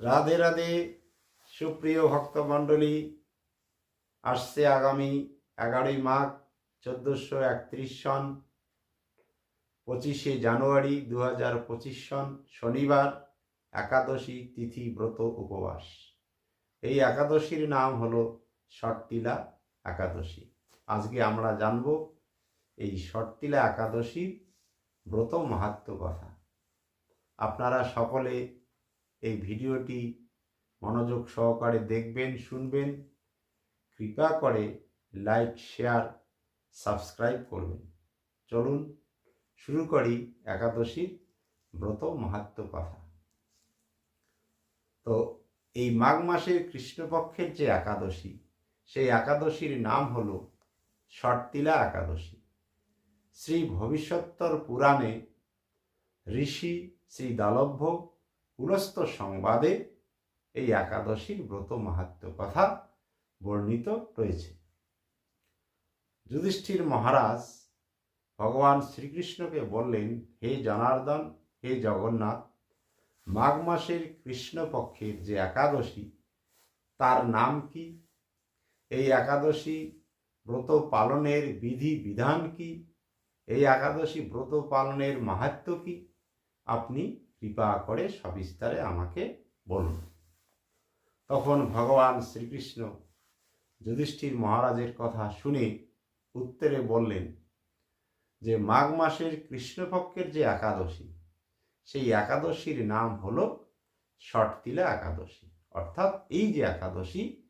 রাধে রাধে, সুপ্রিয় ভক্তমণ্ডলী, আসছে আগামী এগারোই মাঘ চোদ্দোশো একত্রিশ সন, পঁচিশে জানুয়ারি দু হাজার পঁচিশ সন, শনিবার, একাদশী তিথি ব্রত উপবাস। এই একাদশীর নাম হলো শর্তিলা একাদশী। আজকে আমরা জানব এই শর্তিলা একাদশীর ব্রত মাহাত্ম কথা। আপনারা সকলে এই ভিডিওটি মনোযোগ সহকারে দেখবেন, শুনবেন। কৃপা করে লাইক, শেয়ার, সাবস্ক্রাইব করবেন। চলুন শুরু করি একাদশীর ব্রত মাহাত্ম কথা। তো এই মাঘ মাসের কৃষ্ণপক্ষের যে একাদশী, সেই একাদশীর নাম হল শর্তিলা একাদশী। শ্রী ভবিষ্যত্তর পুরাণে ঋষি শ্রী দালভ্য পুরস্ত সংবাদে এই একাদশীর ব্রত মাহাত্ম কথা বর্ণিত রয়েছে। যুধিষ্ঠির মহারাজ ভগবান শ্রীকৃষ্ণকে বললেন, হে জনার্দন, হে জগন্নাথ, মাঘ মাসের কৃষ্ণপক্ষের যে একাদশী, তার নাম কি? এই একাদশী ব্রত পালনের বিধি বিধান কি? এই একাদশী ব্রত পালনের মাহাত্ম কি? আপনি কৃপা করে সবিস্তারে আমাকে বলুন। তখন ভগবান শ্রীকৃষ্ণ যুধিষ্ঠির মহারাজের কথা শুনে উত্তরে বললেন যে, মাঘ মাসের কৃষ্ণপক্ষের যে একাদশী, সেই একাদশীর নাম হল ষটতিলা একাদশী। অর্থাৎ এই যে একাদশী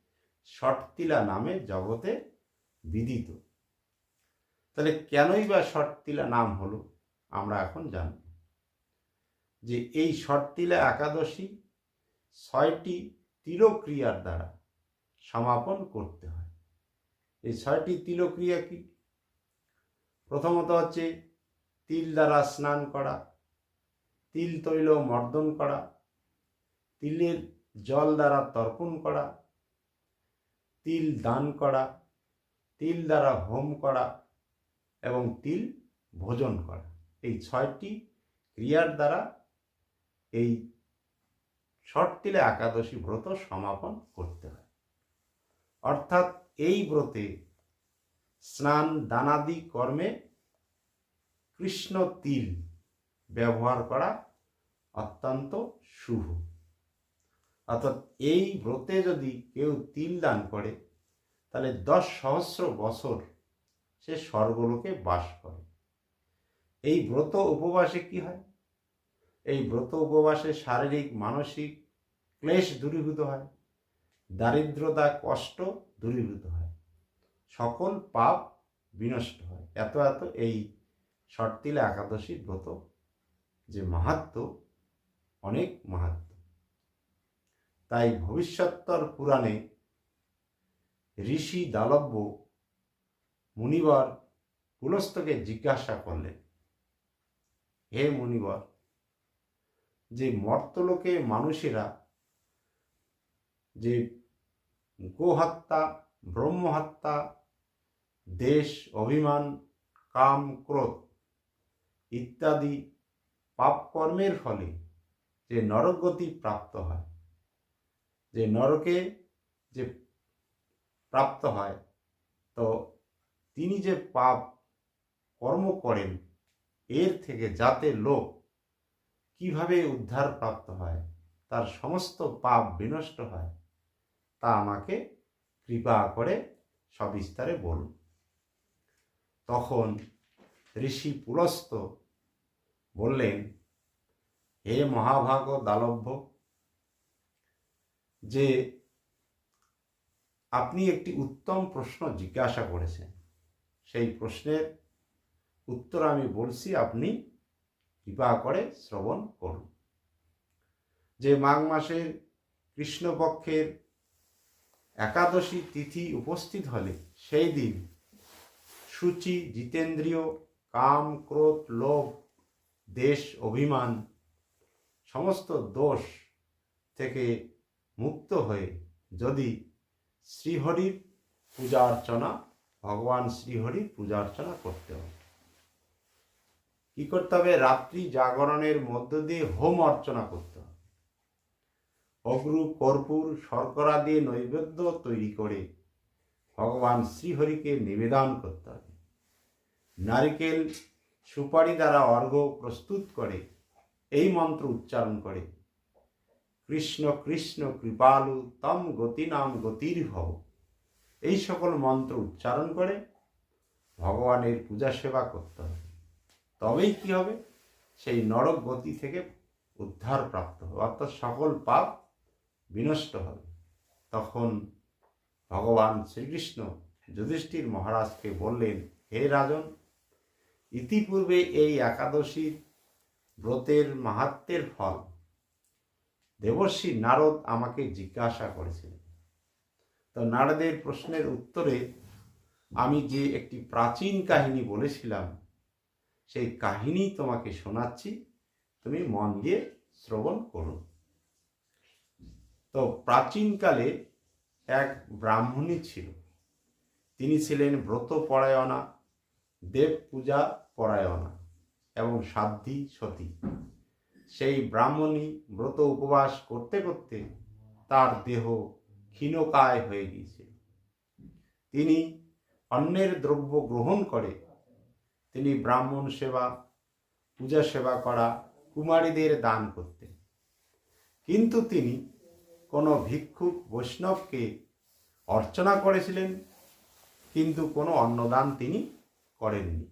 ষটতিলা নামে জগতে বিদিত। তাহলে কেনই বা ষটতিলা নাম হলো, আমরা এখন জানব। যে এই ষটতিলা একাদশী ছয়টি তিলক্রিয়ার দ্বারা সমাপন করতে হয়। এই ছয়টি তিলক্রিয়া কি? প্রথমত হচ্ছে তিল দ্বারা স্নান করা, তিল তৈল মর্দন করা, তিলের জল দ্বারা তর্পণ করা, তিল দান করা, তিল দ্বারা হোম করা এবং তিল ভোজন করা। এই ছয়টি ক্রিয়ার দ্বারা এই শর্তিলে একাদশী ব্রত সমাপন করতে হয়। অর্থাৎ এই ব্রতে স্নান, দানাদি, কর্মে কৃষ্ণ তিল ব্যবহার করা অত্যন্ত শুভ। অর্থাৎ এই ব্রতে যদি কেউ তিল দান করে, তাহলে দশ সহস্র বছর সে স্বর্গলোকে বাস করে। এই ব্রত উপবাসে কি হয়? এই ব্রত উপবাসে শারীরিক, মানসিক ক্লেশ দূরীভূত হয়। দারিদ্রতা, কষ্ট দূরীভূত হয়। সকল পাপ বিনষ্ট হয়। এত এত এই শর্তিলা একাদশী ব্রত যে মাহাত্ম, অনেক মাহাত্ম। তাই ভবিষ্যত্তর পুরাণে ঋষি দালব্য মুনিবর পুলস্তকে জিজ্ঞাসা করলেন, হে মুনিবর যে মর্তলোকে মানুষেরা যে গোহত্যা, ব্রহ্মহত্যা, দেশ, অভিমান, কাম, ক্রোধ ইত্যাদি পাপকর্মের ফলে যে নরকগতি প্রাপ্ত হয়, যে নরকে যে প্রাপ্ত হয়, তো তিনি যে পাপ কর্ম করেন, এর থেকে যাতে লোক কীভাবে উদ্ধার প্রাপ্ত হয়, তার সমস্ত পাপ বিনষ্ট হয়, তা আমাকে কৃপা করে সবিস্তারে বলুন। তখন ঋষি পুলস্ত বললেন, হে মহাভাগ দালভ্য, যে আপনি একটি উত্তম প্রশ্ন জিজ্ঞাসা করেছেন, সেই প্রশ্নের উত্তর আমি বলছি, আপনি কৃপা করে শ্রবণ করুন। যে মাঘ মাসের কৃষ্ণপক্ষের একাদশী তিথি উপস্থিত হলে সেই দিন সূচি, জিতেন্দ্রীয়, কাম, ক্রোধ, লোভ, দেশ, অভিমান, সমস্ত দোষ থেকে মুক্ত হয়ে যদি শ্রীহরির পূজা অর্চনা, ভগবান শ্রীহরির পূজা অর্চনা করতে হবে কি করতে হবে? রাত্রি জাগরণের মধ্য দিয়ে হোম অর্চনা করতে হবে। অগ্রু, কর্পূর, শর্করা দিয়ে নৈবেদ্য তৈরি করে ভগবান শ্রীহরিকে নিবেদন করতে হবে। নারিকেল সুপারি দ্বারা অর্ঘ্য প্রস্তুত করে এই মন্ত্র উচ্চারণ করে, কৃষ্ণ কৃষ্ণ কৃপালু তম গতি নাম গতির ভব। এই সকল মন্ত্র উচ্চারণ করে ভগবানের পূজা সেবা করতে হবে। তবেই কি হবে? সেই নরক গতি থেকে উদ্ধার প্রাপ্ত হবে। অর্থাৎ সকল পাপ বিনষ্ট হবে। তখন ভগবান শ্রীকৃষ্ণ যুধিষ্ঠির মহারাজকে বললেন, হে রাজন, ইতিপূর্বে এই একাদশীর ব্রতের মাহাত্মের ফল দেবর্ষী নারদ আমাকে জিজ্ঞাসা করেছিলেন। তো নারদের প্রশ্নের উত্তরে আমি যে একটি প্রাচীন কাহিনী বলেছিলাম সেই কাহিনী তোমাকে শোনাচ্ছি। তুমি মন দিয়ে শ্রবণ করুন তো প্রাচীনকালে এক ব্রাহ্মণী ছিল। তিনি ছিলেন ব্রত পরায়ণা দেব পূজা পরায়ণা এবং সাধ্যী সতী। সেই ব্রাহ্মণী ব্রত উপবাস করতে করতে তার দেহ ক্ষীণকায় হয়ে গিয়েছিল তিনি অন্যের দ্রব্য গ্রহণ করে তিনি ব্রাহ্মণ সেবা, পূজা সেবা করা কুমারীদের দান করতেন। কিন্তু তিনি কোনো ভিক্ষুক বৈষ্ণবকে অর্চনা করেছিলেন, কিন্তু কোনো অন্নদান তিনি করেননি।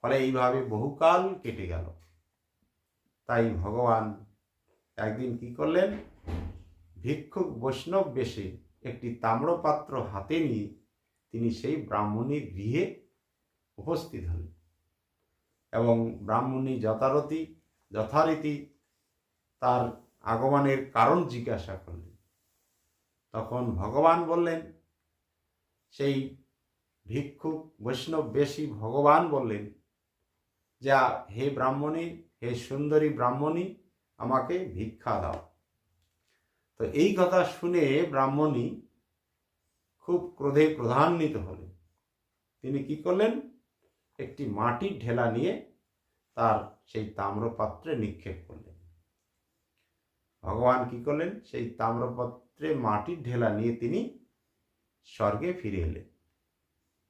ফলে এইভাবে বহুকাল কেটে গেল। তাই ভগবান একদিন কি করলেন? ভিক্ষুক বৈষ্ণব বেশে একটি তাম্রপাত্র হাতে নিয়ে তিনি সেই ব্রাহ্মণীর গৃহে উপস্থিত হলেন এবং ব্রাহ্মণী যথারতি, যথারীতি তার আগমনের কারণ জিজ্ঞাসা করলেন। তখন ভগবান বললেন, সেই ভিক্ষুক বৈষ্ণব বেশি ভগবান বললেন, যা হে ব্রাহ্মণী, হে সুন্দরী ব্রাহ্মণী, আমাকে ভিক্ষা দাও। তো এই কথা শুনে ব্রাহ্মণী খুব ক্রোধে ক্রোধান্বিত হলেন। তিনি কি করলেন? একটি মাটির ঢেলা নিয়ে তার সেই তাম্রপাত্রে নিক্ষেপ করলেন। ভগবান কি করলেন? সেই তাম্রপাত্রে মাটির ঢেলা নিয়ে তিনি স্বর্গে ফিরে এলেন।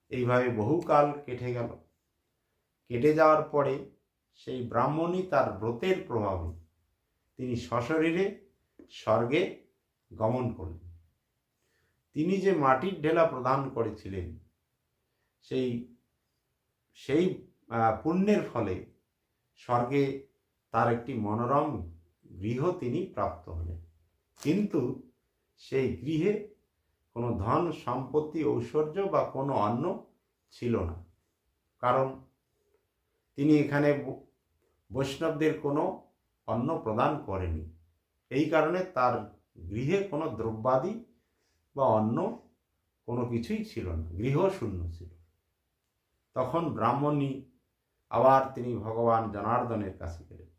এইভাবে বহুকাল কেটে গেল। কেটে যাওয়ার পরে সেই ব্রাহ্মণী তার ব্রতের প্রভাবে তিনি সশরীরে স্বর্গে গমন করলেন। তিনি যে মাটির ঢেলা প্রদান করেছিলেন, সেই সেই পুণ্যের ফলে স্বর্গে তার একটি মনোরম গৃহ তিনি প্রাপ্ত হলেন। কিন্তু সেই গৃহে কোনো ধন, সম্পত্তি ঐশ্বর্য বা কোনো অন্ন ছিল না। কারণ তিনি এখানে বৈষ্ণবদের কোনো অন্ন প্রদান করেনি। এই কারণে তার গৃহে কোনো দ্রব্যাদি বা অন্য কোনো কিছুই ছিল না। গৃহ শূন্য ছিল। তখন ব্রাহ্মণী আবার তিনি ভগবান জনার্দনের কাছে গেলেন।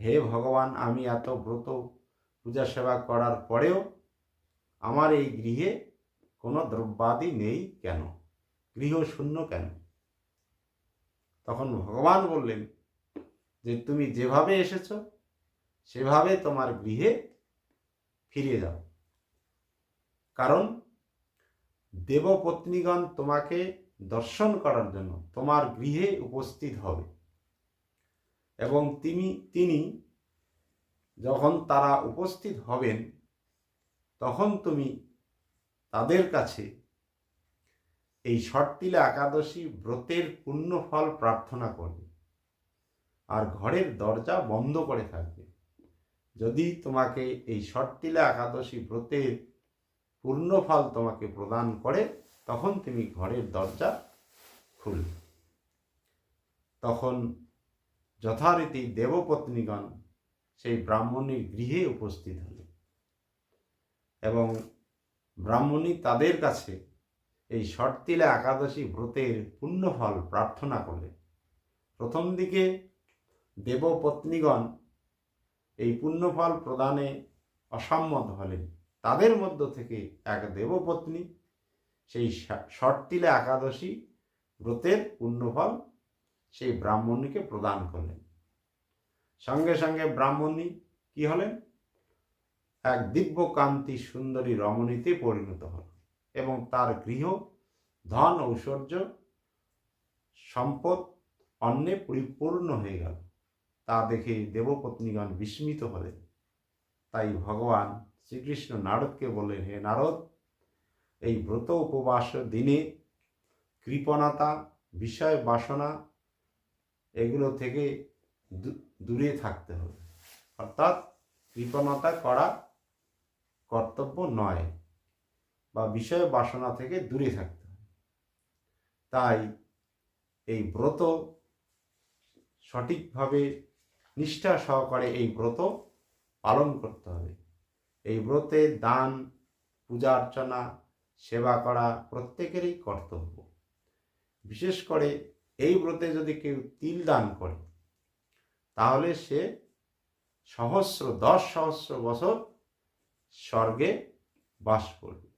হে ভগবান, আমি এত ব্রত পূজা সেবা করার পরেও আমার এই গৃহে কোনো দ্রব্যাদি নেই কেন? গৃহ শূন্য কেন? তখন ভগবান বললেন, যে তুমি যেভাবে এসেছ, সেভাবে তোমার গৃহে ফিরে যাও কারণ দেবপত্নীগণ তোমাকে দর্শন করার জন্য তোমার গৃহে উপস্থিত হবে। এবং তিনি তিনি যখন তারা উপস্থিত হবেন, তখন তুমি তাদের কাছে এই শর্তিলা একাদশী ব্রতের পূর্ণ ফল প্রার্থনা করবে আর ঘরের দরজা বন্ধ করে থাকবে। যদি তোমাকে এই শর্তিলা একাদশী ব্রতের পূর্ণ ফল তোমাকে প্রদান করে তখন তুমি ঘরের দরজা খুলবে তখন যথারীতি দেবপত্নীগণ সেই ব্রাহ্মণীর গৃহে উপস্থিত হলেন এবং ব্রাহ্মণী তাদের কাছে এই শর্তিলা একাদশী ব্রতের পুণ্যফল প্রার্থনা করলেন। প্রথম দিকে দেবপত্নীগণ এই পুণ্যফল প্রদানে অসম্মত হলেন। তাদের মধ্য থেকে এক দেবপত্নী সেই শর্তিলা একাদশী ব্রতের পুণ্যফল সেই ব্রাহ্মণীকে প্রদান করলেন। সঙ্গে সঙ্গে ব্রাহ্মণী কি হলেন? এক দিব্য কান্তি সুন্দরী রমণীতে পরিণত হল এবং তার গৃহ, ধন ঐশ্বর্য সম্পদ, অন্নে পরিপূর্ণ হয়ে গেল। তা দেখে দেবপত্নীগণ বিস্মিত হলেন। তাই ভগবান শ্রীকৃষ্ণ নারদকে বললেন, হে নারদ এই ব্রত উপবাস দিনে কৃপণতা, বিষয় বাসনা, এগুলো থেকে দূরে থাকতে হবে। অর্থাৎ কৃপণতা করা কর্তব্য নয় বা বিষয় বাসনা থেকে দূরে থাকতে হবে। তাই এই ব্রত সঠিকভাবে নিষ্ঠা সহকারে এই ব্রত পালন করতে হবে। এই ব্রতে দান, পূজা অর্চনা সেবা করা প্রত্যেকেরই কর্তব্য। বিশেষ করে এই ব্রতে যদি কেউ তিল দান করে, তাহলে সে সহস্র, দশ সহস্র বছর স্বর্গে বাস করবে।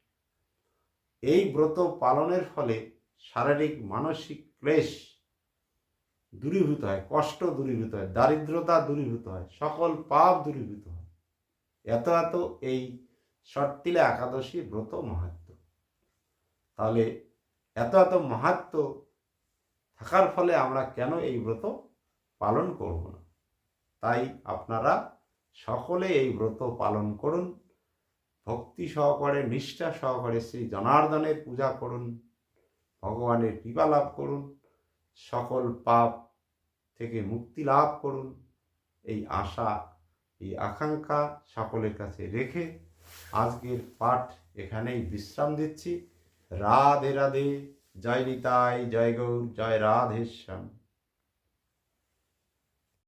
এই ব্রত পালনের ফলে শারীরিক, মানসিক ক্লেশ দূরীভূত হয়, কষ্ট দূরীভূত হয়, দারিদ্রতা দূরীভূত হয়, সকল পাপ দূরীভূত হয়। এত এত এই শর্তিলে একাদশী ব্রত মাহাত্ম। তাহলে এত এত মাহাত্ম থাকার ফলে আমরা কেন এই ব্রত পালন করব না? তাই আপনারা সকলে এই ব্রত পালন করুন, ভক্তি সহকারে, নিষ্ঠা সহকারে শ্রী জনার্দনের পূজা করুন, ভগবানের কৃপা লাভ করুন, সকল পাপ থেকে মুক্তি লাভ করুন, এই আশা, এই আকাঙ্ক্ষা সকলের কাছে রেখে আজকের পাঠ এখানেই বিশ্রাম দিচ্ছি। রাধে রাধে জয় নিতাই জয় গৌর জয় রাধেশ্যাম।